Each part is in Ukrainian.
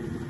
Хто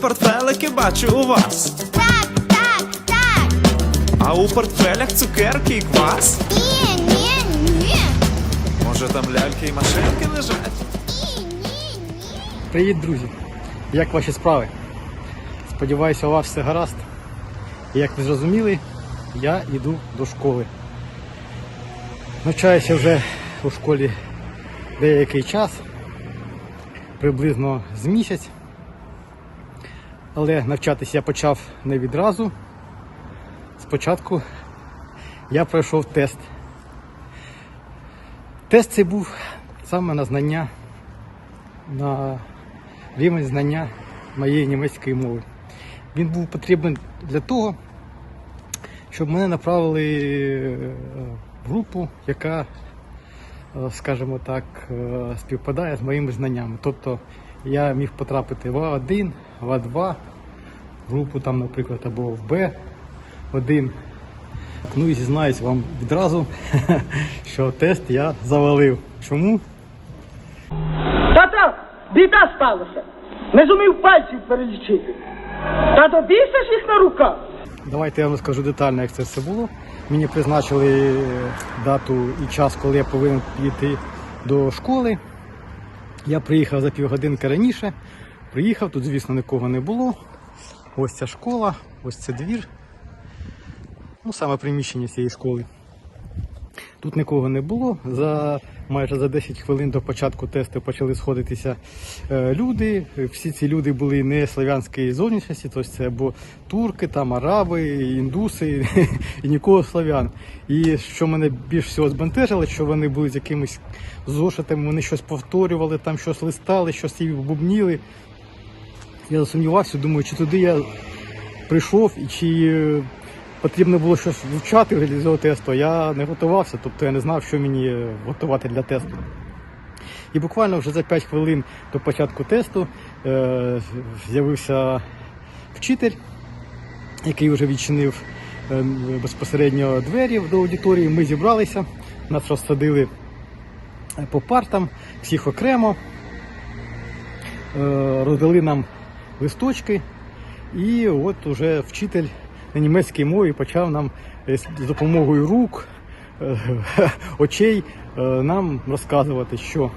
портфелики бачу у вас. Так, так, так. А у портфелях цукерки і квас? Ні, ні, ні. Може там ляльки і машинки лежать? Ні, ні, ні. Привіт, друзі! Як ваші справи? Сподіваюся, у вас все гаразд. І як ви зрозуміли, я йду до школи. Навчаюся вже у школі деякий час, приблизно з місяць. Але навчатися я почав не відразу. Спочатку я пройшов тест. Тест цей був саме на знання на рівень знання моєї німецької мови. Він був потрібен для того, щоб мене направили е, в групу, яка, е, скажімо так, е, співпадає з моїми знаннями. Тобто я міг потрапити в А1, в А2, групу там, наприклад, або в Б1. Ну і зізнаюсь вам відразу, що тест я завалив. Чому? Та-та, біда сталася. Не зумів пальців перелічити. Та добійся ж їх на руках. Давайте я вам розкажу детально, як це все було. Мені призначили дату і час, коли я повинен піти до школи. Я приїхав за півгодинки раніше. Приїхав, тут, звісно, нікого не було. Ось ця школа, ось це двір. Ну, саме приміщення цієї школи. Тут нікого не було. За майже за 10 хвилин до початку тесту почали сходитися е, люди. Всі ці люди були не славянської зовнішності, тобто це або турки, там араби, індуси і нікого славян. І що мене більш всього збентежило, що вони були з якимись зошитами, вони щось повторювали, там щось листали, щось їм бубніли. Я засумнівався, думаю, чи туди я прийшов і чи е, потрібно було щось вивчати для цього тесту. Я не готувався, тобто я не знав, що мені готувати для тесту. І буквально вже за 5 хвилин до початку тесту е, з'явився вчитель, який вже відчинив е, безпосередньо двері до аудиторії. Ми зібралися, нас розсадили е, по партам, всіх окремо, е, роздали нам листочки, і от уже вчитель на німецькій мові почав нам е, з допомогою рук, е, очей е, нам розказувати, що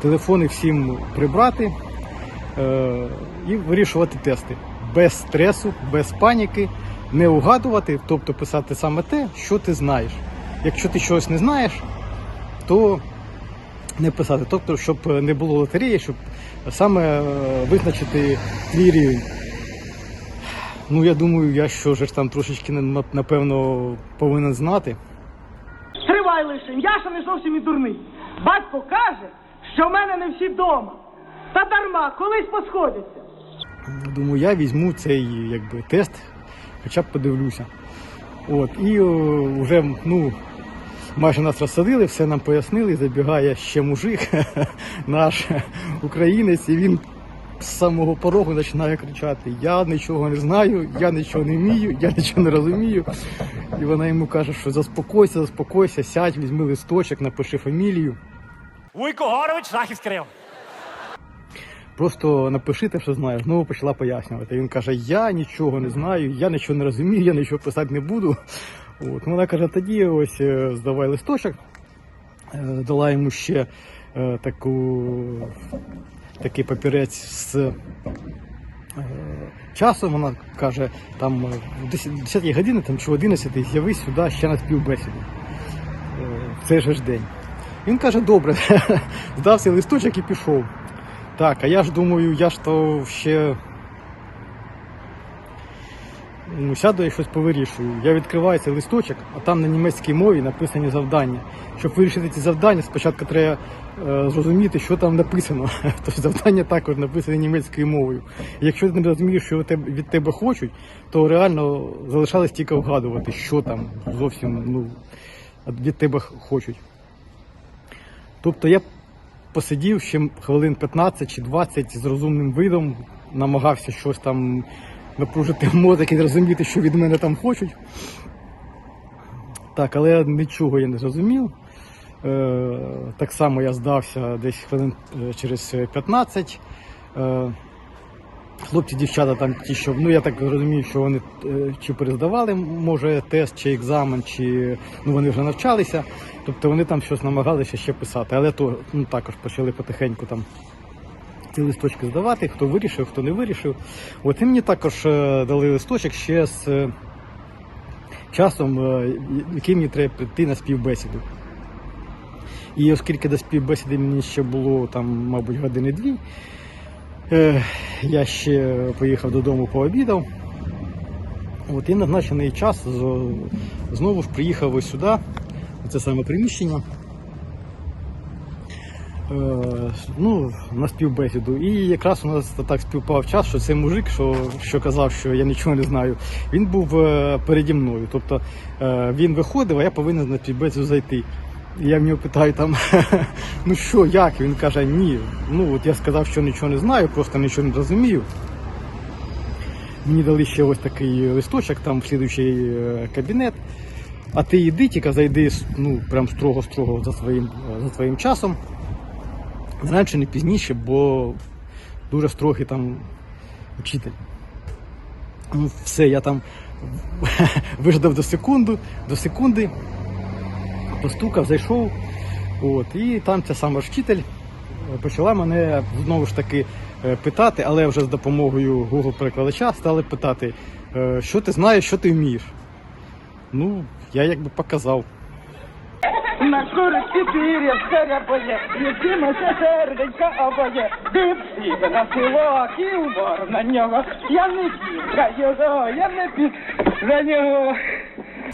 телефони всім прибрати і вирішувати тести. Без стресу, без паніки, не угадувати, тобто писати саме те, що ти знаєш. Якщо ти щось не знаєш, то не писати. Тобто, щоб не було лотереї, щоб саме визначити твій рівень. Ну, я думаю, я що ж там трошечки на- напевно повинен знати. Тривай лише, я ще не зовсім і дурний. Батько каже, що в мене не всі вдома. Та дарма, колись посходяться. Думаю, я візьму цей якби, тест, хоча б подивлюся. От, і о, вже ну, майже нас розсадили, все нам пояснили, забігає ще мужик, наш українець, і він з самого порогу починає кричати: Я нічого не знаю, я нічого не вмію, я нічого не розумію. І вона йому каже, що заспокойся, заспокойся, сядь, візьми листочок, напиши фамілію. Вуйко Горович, Рахівський район. Просто напиши те, що знаєш. Знову почала пояснювати. Він каже: Я нічого не знаю, я нічого не розумію, я нічого писати не буду. От. Вона каже, тоді ось е, здавай листочок. е, дала йому ще е, таку, такий папірець з е, часом. Вона каже, там е, в 10 10 годині там, чи в 11 з'явись сюди ще на співбесіду е, в цей же ж день. Він каже, добре, здався листочок і пішов. Так, а я ж думаю, я ж то ще ну, сяду і щось повирішую. Я відкриваю цей листочок, а там на німецькій мові написані завдання. Щоб вирішити ці завдання, спочатку треба е, зрозуміти, що там написано. Тож завдання також написані німецькою мовою. І якщо ти не розумієш, що від тебе хочуть, то реально залишалось тільки вгадувати, що там зовсім ну, від тебе хочуть. Тобто я посидів ще хвилин 15 чи 20 з розумним видом, намагався щось там напружити мозок і зрозуміти, що від мене там хочуть. Так, але нічого я не зрозумів. Е, так само я здався десь хвилин е, через 15. Е, хлопці, дівчата там ті, що ну я так розумію, що вони чи перездавали, може, тест чи екзамен, чи ну вони вже навчалися. Тобто вони там щось намагалися ще писати, але то ну, також почали потихеньку там ці листочки здавати, хто вирішив, хто не вирішив. От і мені також е, дали листочок ще з е, часом, е, який мені треба прийти на співбесіду. І оскільки до співбесіди мені ще було там, мабуть, години дві, е, я ще поїхав додому пообідав. От і назначений час знову ж приїхав ось сюди, це саме приміщення. Е, ну, на співбесіду. І якраз у нас так співпав час, що цей мужик, що, що казав, що я нічого не знаю, він був е, переді мною. Тобто е, він виходив, а я повинен на співбесіду зайти. Я в нього питаю там, ну що, як? Він каже, ні. Ну от я сказав, що нічого не знаю, просто нічого не розумію. Мені дали ще ось такий листочок, там в слідуючий кабінет. А ти йди, тільки зайди ну, прям строго-строго за своїм, за своїм часом. Не раніше, не пізніше, бо дуже строгий там вчитель. Ну, все, я там виждав до секунду, до секунди, постукав, зайшов. От, і там ця сама вчитель е, почала мене знову ж таки е, питати, але вже з допомогою Google перекладача стали питати, е, що ти знаєш, що ти вмієш. Ну, я якби показав. На курці пір'я скарябоє, Єдимося серденька обоє, Дивсіде на село, і умор на нього, я не його, я не пік за нього.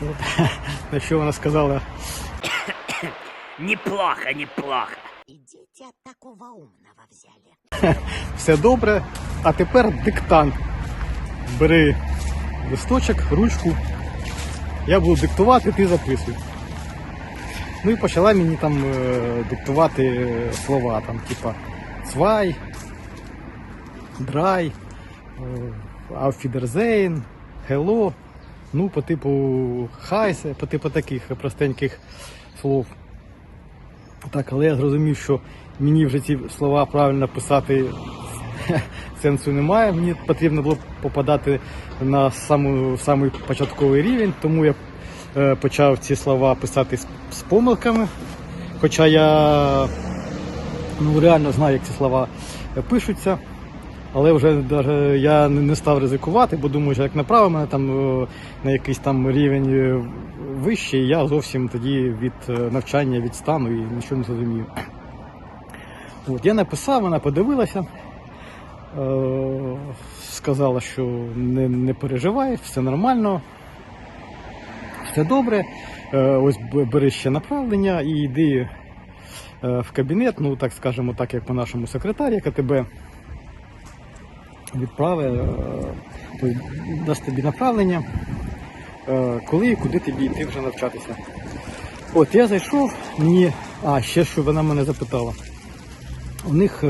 На що вона сказала, Неплохо, неплохо. Дети от такого умного взяли. все добре, а тепер диктант. Бери листочок, ручку. Я буду диктувати, ти записуй. Ну і почала мені там е, диктувати слова, там, типа цвай, драй, ауфідерзейн, хелло. Ну, по типу хайсе, по типу таких простеньких слов. Так, але я зрозумів, що мені вже ці слова правильно писати сенсу немає. Мені потрібно було попадати на самий початковий рівень, тому я почав ці слова писати з, помилками. Хоча я ну, реально знаю, як ці слова е, пишуться. Але вже даже я не став ризикувати, бо думаю, що як направив мене там е, на якийсь там рівень е, вищий, я зовсім тоді від е, навчання відстану і нічого не зрозумію. От, я написав, вона подивилася, е, сказала, що не, не переживай, все нормально, все добре. Е, ось бери ще направлення і йди е, в кабінет, ну так скажемо, так як по нашому секретарі, яка тебе відправи, е, дасть тобі направлення, коли і куди тобі йти вже навчатися. От я зайшов, мені, а ще що вона мене запитала. У них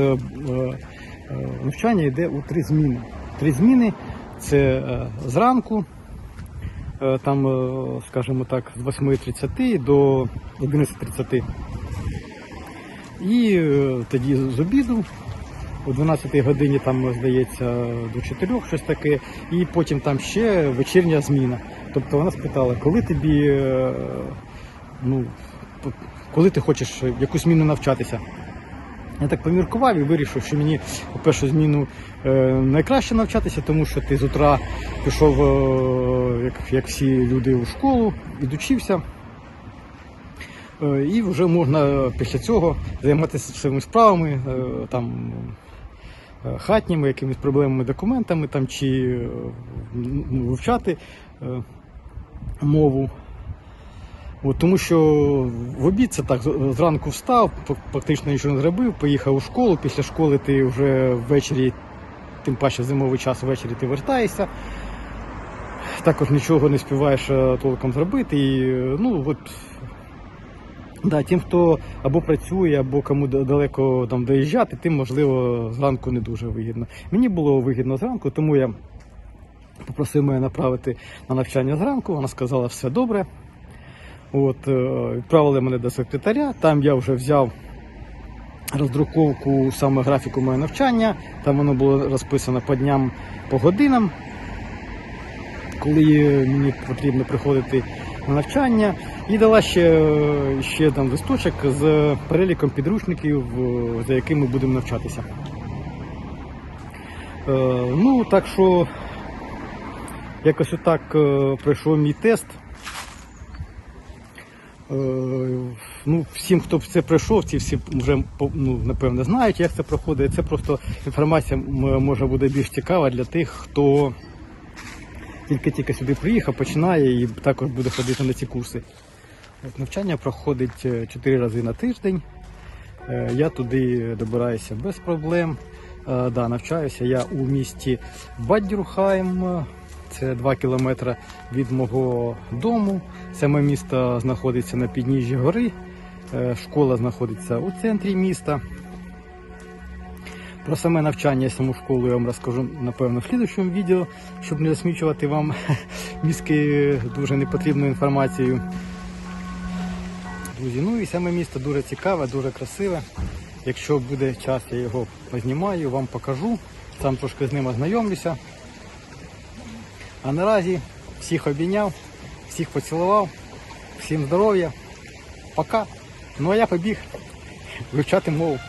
навчання йде у три зміни. Три зміни це зранку, там, е, скажімо так, з 8.30 до 11.30. І е, тоді з обіду о 12 годині там, здається, до 4 щось таке, і потім там ще вечірня зміна. Тобто вона спитала, коли тобі е, ну, коли ти хочеш якусь зміну навчатися. Я так поміркував і вирішив, що мені у першу зміну е, найкраще навчатися, тому що ти з утра пішов, е, як, як всі люди, у школу, відучився. Е, і вже можна після цього займатися своїми справами, е, там, е, хатніми, якимись проблемами, документами там, чи е, вивчати е, мову. От, тому що в обід це так зранку встав, практично нічого не зробив, поїхав у школу. Після школи ти вже ввечері, тим паче зимовий час ввечері ти вертаєшся. Також нічого не співаєш е, толком зробити. І, е, ну, от, да, тим, хто або працює, або кому далеко там доїжджати, тим, можливо, зранку не дуже вигідно. Мені було вигідно зранку, тому я попросив мене направити на навчання зранку. Вона сказала, все добре. От, е, відправили мене до секретаря, там я вже взяв роздруковку саме графіку моєго навчання, там воно було розписано по дням, по годинам, коли мені потрібно приходити на навчання. І дала ще, ще там листочок з переліком підручників, е, за якими будемо навчатися. Е, Ну, так що якось отак пройшов мій тест. Е, Ну, всім, хто б це пройшов, ці всі вже ну, напевно знають, як це проходить. Це просто інформація може буде більш цікава для тих, хто тільки-тільки сюди приїхав, починає і також буде ходити на ці курси. От, навчання проходить 4 рази на тиждень. Е, Я туди добираюся без проблем. Е, Да, навчаюся я у місті Баддюрхайм. Це 2 кілометри від мого дому. Саме місто знаходиться на підніжжі гори. Е, Школа знаходиться у центрі міста. Про саме навчання і саму школу я вам розкажу, напевно, в слідчому відео, щоб не засмічувати вам мізки дуже непотрібною інформацією. Друзі, ну і саме місто дуже цікаве, дуже красиве. Якщо буде час, я його познімаю, вам покажу. Сам трошки з ним ознайомлюся. А наразі всіх обійняв, всіх поцілував, всім здоров'я, пока. Ну а я побіг вивчати мову.